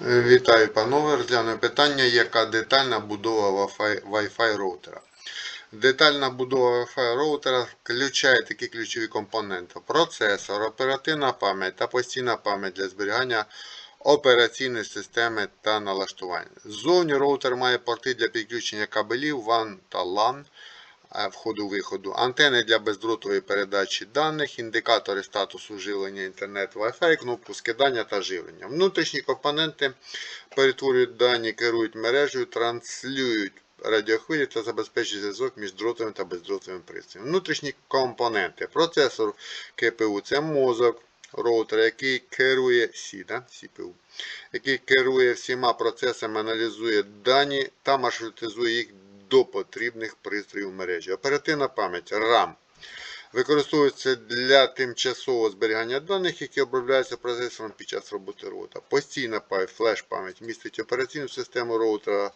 Вітаю, панове. Розглянемо питання, яка детальна будова Wi-Fi, роутера. Детальна будова Wi-Fi роутера включає такі ключові компоненти: процесор, оперативна пам'ять та постійна пам'ять для зберігання операційної системи та налаштування. Ззовні роутер має порти для підключення кабелів WAN та LAN входу-виходу, антени для бездротової передачі даних, індикатори статусу живлення інтернет Wi-Fi, кнопку скидання та живлення. Внутрішні компоненти перетворюють дані, керують мережею, транслюють радіохвилі та забезпечують зв'язок між дротовим та бездротовим пристроєм. Внутрішні компоненти. Процесор КПУ це мозок роутера, який керує SI, да? CPU, який керує всіма процесами, аналізує дані та маршрутизує їх до потрібних пристроїв мережі. Оперативна пам'ять RAM використовується для тимчасового зберігання даних, які обробляються процесором під час роботи роутера. Постійна пам'ять, флеш-пам'ять містить операційну систему роутера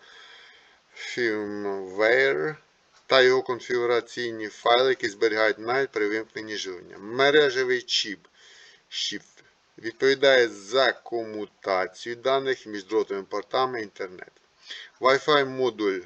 firmware та його конфігураційні файли, які зберігають навіть при вимкненні живлення. Мережевий чіп Shift відповідає за комутацію даних між дротовими портами інтернету. Wi-Fi модуль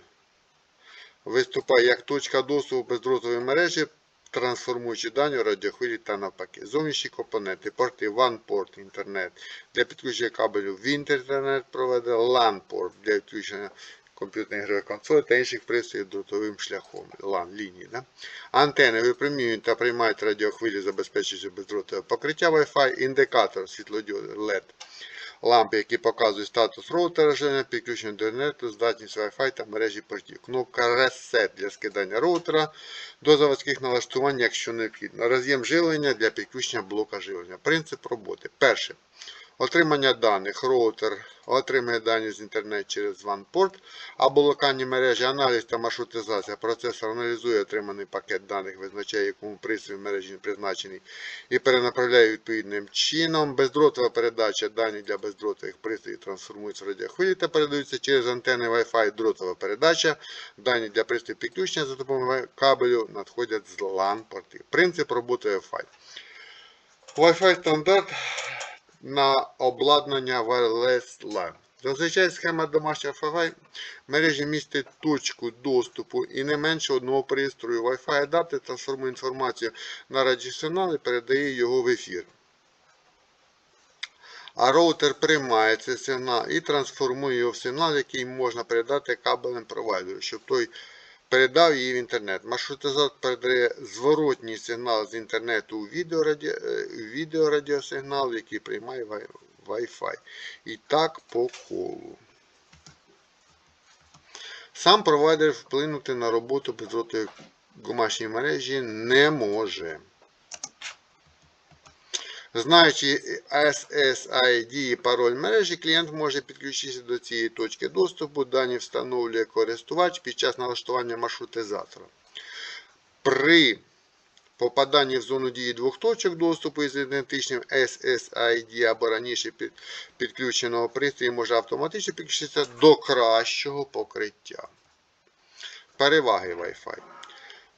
виступає як точка доступу бездротової мережі, трансформуючи дані у радіохвилі та навпаки. Зовнішні компоненти, порти порт інтернет для підключення кабелю в інтернет проведе LAN порт для підключення комп'ютерної ігрової консолі та інших пристроїв дротовим шляхом LAN лінії. Да? Антени випромінюють та приймають радіохвилі, забезпечуючи бездротове покриття Wi-Fi, індикатор світлодіоди LED. Лампи, які показують статус роутера живлення, підключення до інтернету, здатність Wi-Fi та мережі портів. Кнопка Reset для скидання роутера до заводських налаштувань, якщо необхідно. Роз'єм живлення для підключення блока живлення. Принцип роботи. Перше. Отримання даних. Роутер отримує дані з інтернету через WAN-порт або локальні мережі, аналіз та маршрутизація. Процесор аналізує отриманий пакет даних, визначає, якому пристрою мережі призначений і перенаправляє відповідним чином. Бездротова передача даних для бездротових пристроїв трансформуються в радіохвилі та передаються через антени Wi-Fi. Дротова передача. Дані для пристроїв підключення за допомогою кабелю надходять з LAN-портів. Принцип роботи Wi-Fi. Wi-Fi стандарт на обладнання LAN. Зазвичай схема домашнього Wi-Fi мережі містить точку доступу і не менше одного пристрою. Wi-Fi адаптер трансформує інформацію на радіосигнал і передає його в ефір. А роутер приймає цей сигнал і трансформує його в сигнал, який можна передати кабелем провайдеру, щоб той передав її в інтернет. Маршрутизатор передає зворотній сигнал з інтернету у відеораді... е, відеорадіосигнал, який приймає Wi- Wi-Fi. І так по колу. Сам провайдер вплинути на роботу бездротової домашньої мережі не може. Знаючи SSID і пароль мережі, клієнт може підключитися до цієї точки доступу. Дані встановлює користувач під час налаштування маршрутизатора. При попаданні в зону дії двох точок доступу із ідентичним SSID або раніше підключеного пристрою може автоматично підключитися до кращого покриття. Переваги Wi-Fi.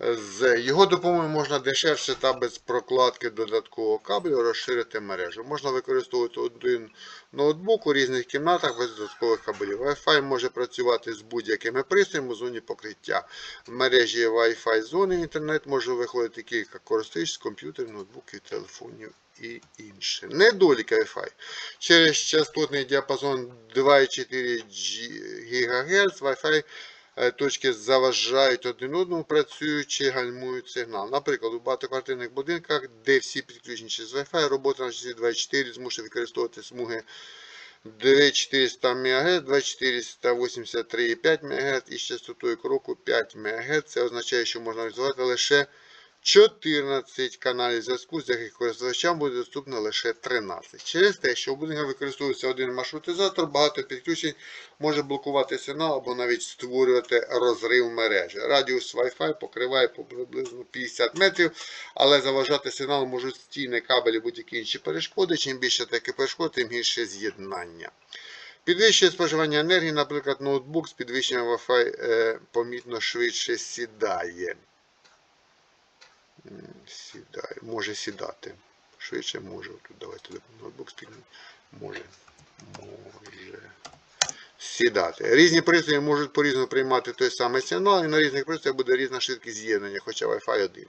З його допомогою можна дешевше та без прокладки додаткового кабелю розширити мережу. Можна використовувати один ноутбук у різних кімнатах без додаткових кабелів. Wi-Fi може працювати з будь-якими пристроями у зоні покриття. В мережі Wi-Fi зони інтернет може виходити кілька користувачів з комп'ютерів, ноутбуків, телефонів і інше. Недоліки Wi-Fi. Через частотний діапазон 2,4 ГГц Wi-Fi точки заважають один одному, працюючи, гальмують сигнал. Наприклад, у багатоквартирних будинках, де всі підключені через Wi-Fi, робота на часі 24 змушує використовувати смуги 2400 МГц, 2483,5 МГц із частотою кроку 5 МГц. Це означає, що можна реалізувати лише 14 каналів зв'язку, з яких користувачам буде доступно лише 13. Через те, що у будинках використовується один маршрутизатор, багато підключень може блокувати сигнал або навіть створювати розрив мережі. Радіус Wi-Fi покриває приблизно 50 метрів, але заважати сигнал можуть стіни, кабелі, будь-які інші перешкоди. Чим більше таке перешкод, тим гірше з'єднання. Підвищує споживання енергії, наприклад, ноутбук з підвищенням Wi-Fi е, помітно швидше сідає. Сідає, може сідати. Швидше може. Тут давайте ноутбук спільно. Може. Може. сідати. Різні пристрої можуть по-різному приймати той самий сигнал, і на різних пристроях буде різна швидкість з'єднання, хоча Wi-Fi 1.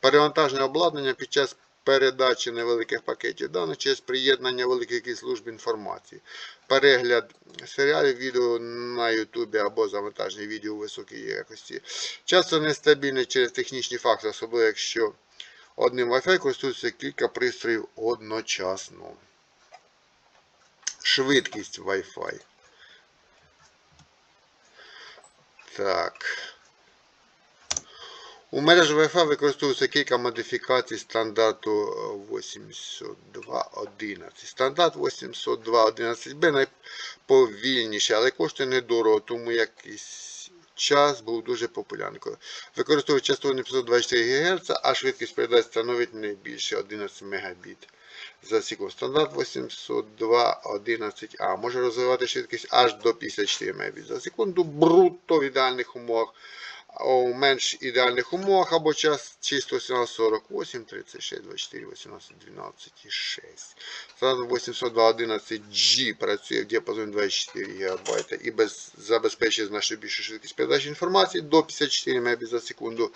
Перевантаження обладнання під час передачі невеликих пакетів даних через приєднання великих служб інформації. Перегляд серіалів, відео на YouTube або завантаження відео у високій якості. Часто нестабільний через технічні фактори, особливо якщо одним Wi-Fi користується кілька пристроїв одночасно. Швидкість Wi-Fi. Так. У мережі Wi-Fi використовується кілька модифікацій стандарту е, 82.11. Стандарт 802.11b найповільніший, але коштує недорого, тому якийсь час був дуже популярний. Використовує частоту 524 ГГц, а швидкість передачі становить не більше 11 Мбіт за секунду. Стандарт 802.11а може розвивати швидкість аж до 54 Мбіт за секунду брутто в ідеальних умовах у менш ідеальних умовах або час чисто 48, 36, 24, 18, 12 і 6. Зразу 802.11G працює в діапазоні 24 ГБ і без, забезпечує значно більшу швидкість передачі інформації до 54 Мбіт за секунду.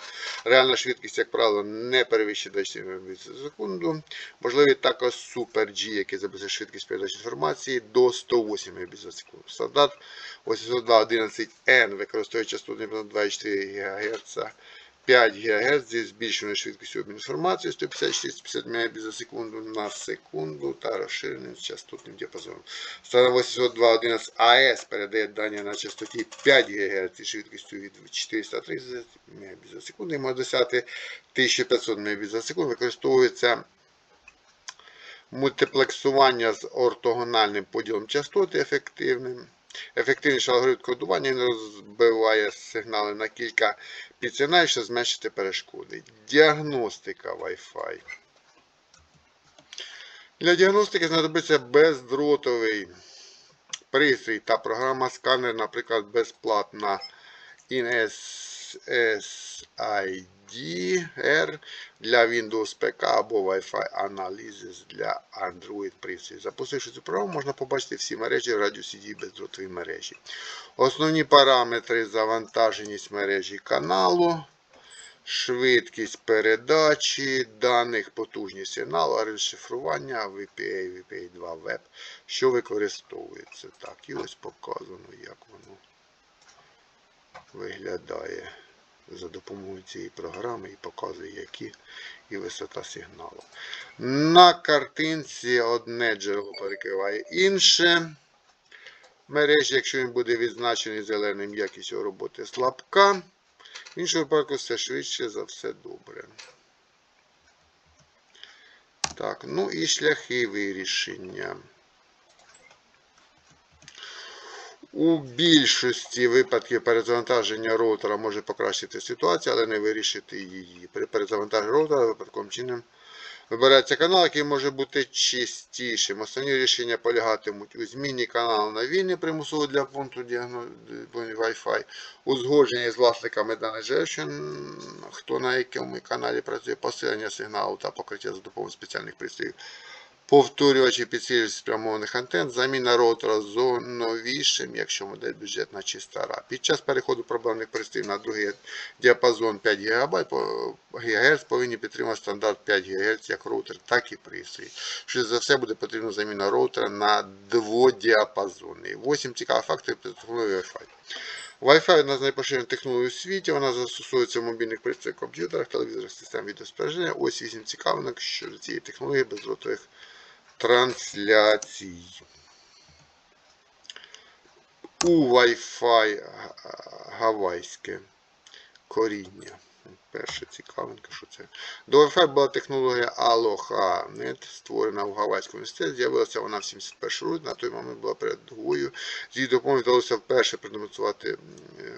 Реальна швидкість, як правило, не перевищує 24 Мбіт за секунду. Можливий також Super G, який забезпечує швидкість передачі інформації до 108 Мбіт за секунду. Стандарт 802.11n використовує частоту 24 ГГц, 5 ГГц зі збільшеною швидкістю обміну інформації 150-650 Мбіт за секунду на секунду та розширеним частотним діапазоном. Стандарт 802.11 АЕС передає дані на частоті 5 ГГц зі швидкістю від 430 Мбіт за секунду і може досягти 1500 Мбіт за секунду. Використовується мультиплексування з ортогональним поділом частоти ефективним. Ефективніший алгоритм кодування він розбиває сигнали на кілька підсигналів, щоб зменшити перешкоди. Діагностика Wi-Fi. Для діагностики знадобиться бездротовий пристрій та програма сканер, наприклад, безплатна InSSID R для Windows ПК або Wi-Fi Analysis для Android пристроїв. Запустивши цю програму, можна побачити всі мережі в радіусі дії бездротової мережі. Основні параметри завантаженість мережі каналу, швидкість передачі даних, потужність сигналу, розшифрування VPA, VPA2 Web, що використовується. Так, і ось показано, як воно виглядає за допомогою цієї програми і показує, які і висота сигналу. На картинці одне джерело перекриває інше. Мережі, якщо він буде відзначений зеленим, якість роботи слабка. В іншому випадку все швидше за все добре. Так, ну і шляхи вирішення. У більшості випадків перезавантаження роутера може покращити ситуацію, але не вирішити її. При перезавантаженні роутера випадковим чином вибирається канал, який може бути чистішим. Основні рішення полягатимуть у зміні каналу на вільний примусово для пункту Wi-Fi, узгодження з власниками даних джерел, хто на якому каналі працює, посилення сигналу та покриття за допомогою спеціальних пристроїв повторювачі підсилювач спрямованих антенн, заміна роутера з новішим, якщо модель бюджетна чи стара. Під час переходу проблемних пристроїв на другий діапазон 5 ГБ, ГГц повинні підтримувати стандарт 5 ГГц як роутер, так і пристрій. Що за все буде потрібна заміна роутера на дводіапазонний. 8 цікавих факторів технології Wi-Fi. Wi-Fi одна з найпоширених технологій у світі, вона застосовується в мобільних пристроях, комп'ютерах, телевізорах, систем відеоспостереження. Ось 8 цікавинок щодо цієї технології бездротових трансляцій. У Wi-Fi гавайське коріння. Перша цікавинка, що це. До Wi-Fi була технологія Aloha.net, створена в Гавайському університеті. З'явилася вона в 71 році, на той момент була передовою. З її допомогою вдалося вперше продемонструвати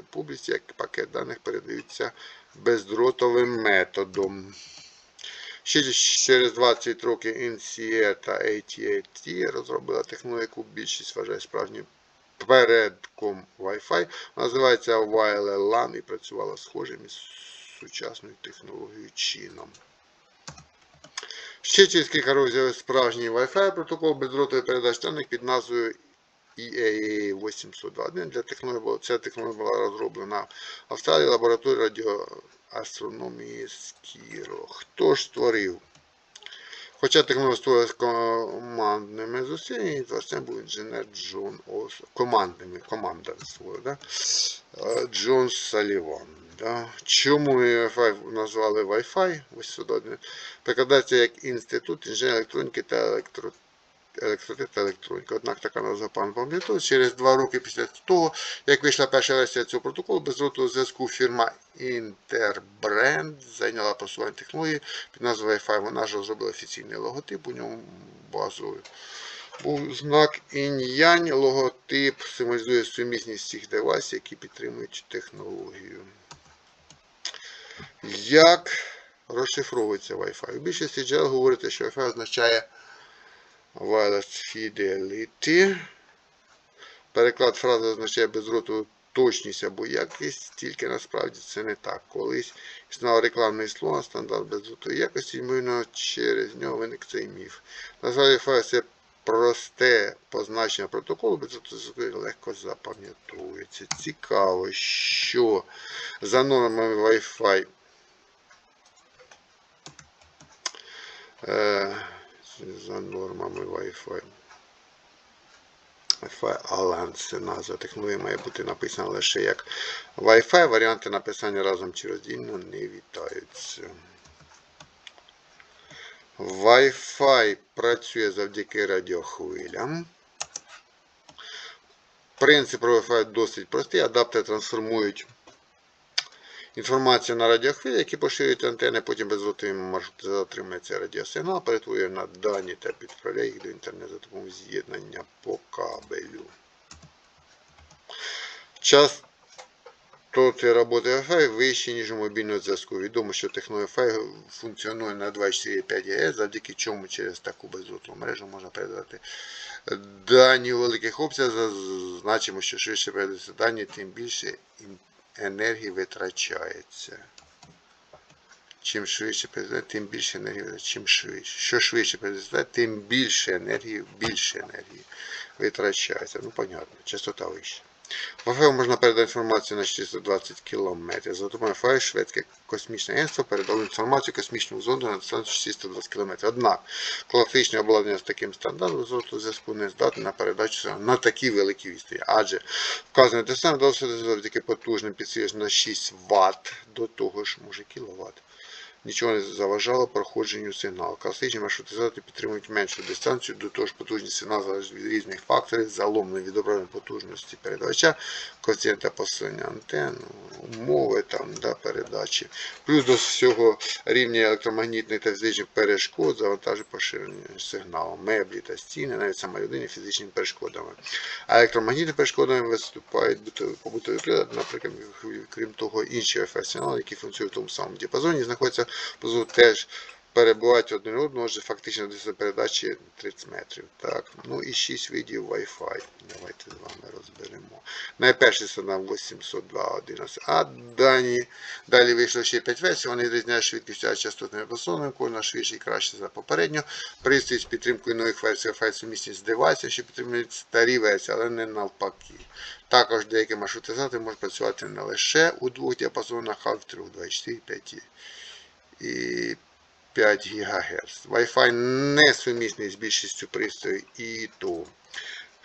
публіці, як пакет даних передаються бездротовим методом. Через 20 років NCA та AT&T розробила технологію, яку більшість вважає справжнім передком Wi-Fi. Називається Wireless LAN і працювала схожим із сучасною технологією чином. Ще через кілька років з'явився справжній Wi-Fi протокол бездротової передачі даних під назвою EAA 802.1. Для технології ця технологія була розроблена в Австралії лабораторії радіоастрономії Скіро. Хто ж створив? Хоча технологія створилась командними зусиллями, творцем був інженер Джон Ос. Командними, команда створила, да? Е, Джон Саліван. Да? Чому Wi-Fi назвали Wi-Fi? Ось сюди. Прикладається як інститут інженерії електроніки та електро... електроти та електроніки. Однак така назва пан пам'ятає. Через два роки після того, як вийшла перша версія цього протоколу, бездротового зв'язку фірма Interbrand зайняла просування технології під назвою Wi-Fi. Вона ж розробила офіційний логотип, у ньому базовий. Був знак інь-янь, логотип символізує сумісність всіх девайсів, які підтримують технологію. Як розшифровується Wi-Fi? У більшості джерел говорите, що Wi-Fi означає Wireless Fidelity. Переклад фрази означає бездротову точність або якість, тільки насправді це не так. Колись існував рекламний слоган стандарт бездротової якості, ймовірно, через нього виник цей міф. Насправді Wi-Fi це просте позначення протоколу, бездротової легко запам'ятовується. Цікаво, що за нормами Wi-Fi е, за нормами Wi-Fi. Wi-Fi Alliance назва технології має бути написана лише як Wi-Fi. Варіанти написання разом чи роздільно не вітаються. Wi-Fi працює завдяки радіохвилям. Принцип Wi-Fi досить простий. Адаптери трансформують інформацію на радіохвилі, які поширюють антени, потім беззвуковим маршрутом цей радіосигнал, перетворює на дані та підправляє їх до інтернету за допомогою з'єднання по кабелю. Частоти роботи Wi-Fi вищі, ніж у мобільного зв'язку. Відомо, що технологія Wi-Fi функціонує на 2,4,5 ГГц, завдяки чому через таку бездротову мережу можна передати дані у великих обсягах. Значимо, що швидше передаються дані, тим більше енергії витрачається. Чим швидше передати, тим більше енергії витрачається. Чим швидше. Що швидше передати, тим більше енергії, більше енергії витрачається. Ну, понятно, частота вища. В ФФ можна передати інформацію на 420 км. За допомогою ФАЙ шведське космічне агентство передало інформацію космічну зону на дистанцію 420 км. Однак, класичне обладнання з таким стандартом золотого зв'язку не здатне на передачу на такі великі відстані. Адже вказаний дистанція вдалося завдяки потужним підсилювачам на 6 Вт, до того ж, може кіловат. Нічого не заважало проходженню сигналу. Класичні маршрутизатори підтримують меншу дистанцію, до того ж потужний сигнал залежить від різних факторів, заломної відображення потужності передавача, коефіцієнта посилення антенн, умови там, да, передачі. Плюс до всього рівня електромагнітних та фізичних перешкод завантажує поширення сигналу, меблі та стіни, навіть сама людина фізичними перешкодами. А електромагнітними перешкодами виступають побутові прилади, наприклад, крім того, інші ФС-сигнали, які функціонують в тому самому діапазоні, знаходяться позову теж перебувають один одного, вже фактично десь передачі 30 метрів. Так. Ну і 6 видів Wi-Fi. Давайте з вами розберемо. Найперший сигнал 802.11. А дані, далі вийшло ще 5 версій, вони відрізняють швидкістю а частотними послонами, кожна швидше і краще за попередню. Пристрій з підтримкою нових версій Wi-Fi сумісність з девайсом, що підтримують старі версії, але не навпаки. Також деякі маршрутизатори можуть працювати не лише у двох діапазонах, а в трьох, 24, 5 і 5 ГГц. Wi-Fi не сумісний з більшістю пристроїв і то.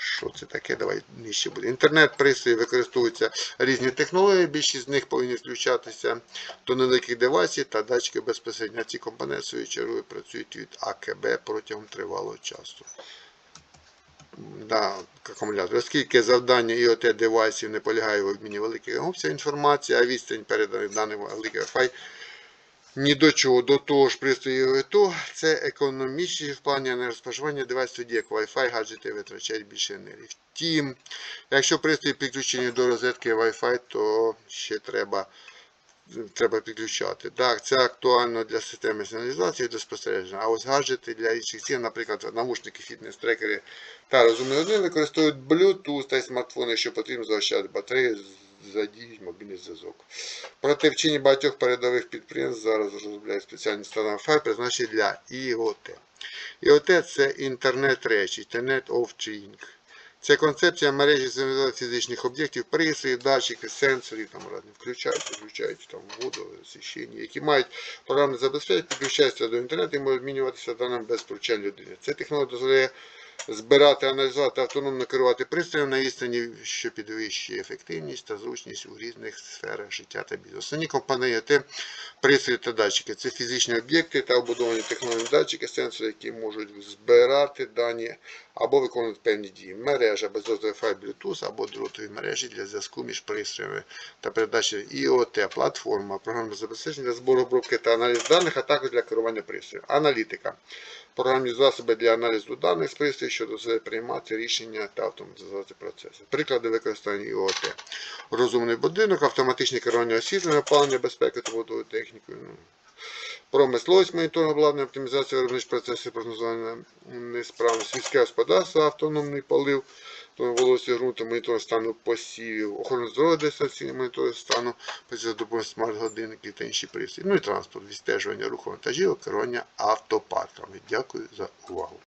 Що це таке? Давай нижче буде. Інтернет-пристрої використовуються різні технології, більшість з них повинні включатися до невеликих девайсів та датчики безпосередньо. Ці компоненти свою чергу працюють від АКБ протягом тривалого часу. Да, акумулятор. Оскільки завдання IoT девайсів не полягає в обміні великих обсягів інформації, а відстань переданих даних великих Wi-Fi ні до чого, до того ж пристрої то це економічніше в плані енергоспоживання девайс тоді, як Wi-Fi гаджети витрачають більше енергії. Втім, якщо пристрої підключені до розетки Wi-Fi, то ще треба треба підключати. Так, це актуально для системи сигналізації до спостереження. А ось гаджети для інших цін, наприклад, навушники, фітнес-трекери та розумні години використовують Bluetooth та й смартфони, що потрібно заощадити батареї, задіють мобільний зв'язок. Проте вчені багатьох передових підприємств зараз розробляють спеціальні стандарти призначені для IoT. IoT це інтернет речі, Internet of Things. Це концепція мережі сигналізації фізичних об'єктів, пристроїв, датчиків, сенсорів, там разні включають, виключають там воду, освіщення, які мають програмне забезпечення, підключаються до інтернету і можуть змінюватися даними без втручань людини. Ця технологія дозволяє збирати, аналізувати, автономно керувати пристроєм на відстані, що підвищує ефективність та зручність у різних сферах життя та бізнесу. Основні компоненти пристрої та датчики це фізичні об'єкти та обудовані технології датчики, сенсори, які можуть збирати дані або виконувати певні дії. Мережа бездозовий Wi-Fi, Bluetooth або дротові мережі для зв'язку між пристроями та передачі IoT, платформа, програмне забезпечення для збору обробки та аналізу даних, а також для керування пристроєм. Аналітика. Програмні засоби для аналізу даних з пристроїв, що дозволяє приймати рішення та автоматизувати процеси. Приклади використання IoT. Розумний будинок, автоматичне керування освітлення, опалення, безпеки та водовою технікою. Промисловість моніторинг обладнання, оптимізація виробничих процесів, прогнозування несправності, сільське господарство, автономний полив, волосся ґрунту, моніторинг стану посівів, охорона здоров'я, дистанційний моніторинг стану, за допомогою смарт-годинників та інші пристрої. Ну і транспорт, відстежування руху вантажів, керування автопарками. Дякую за увагу.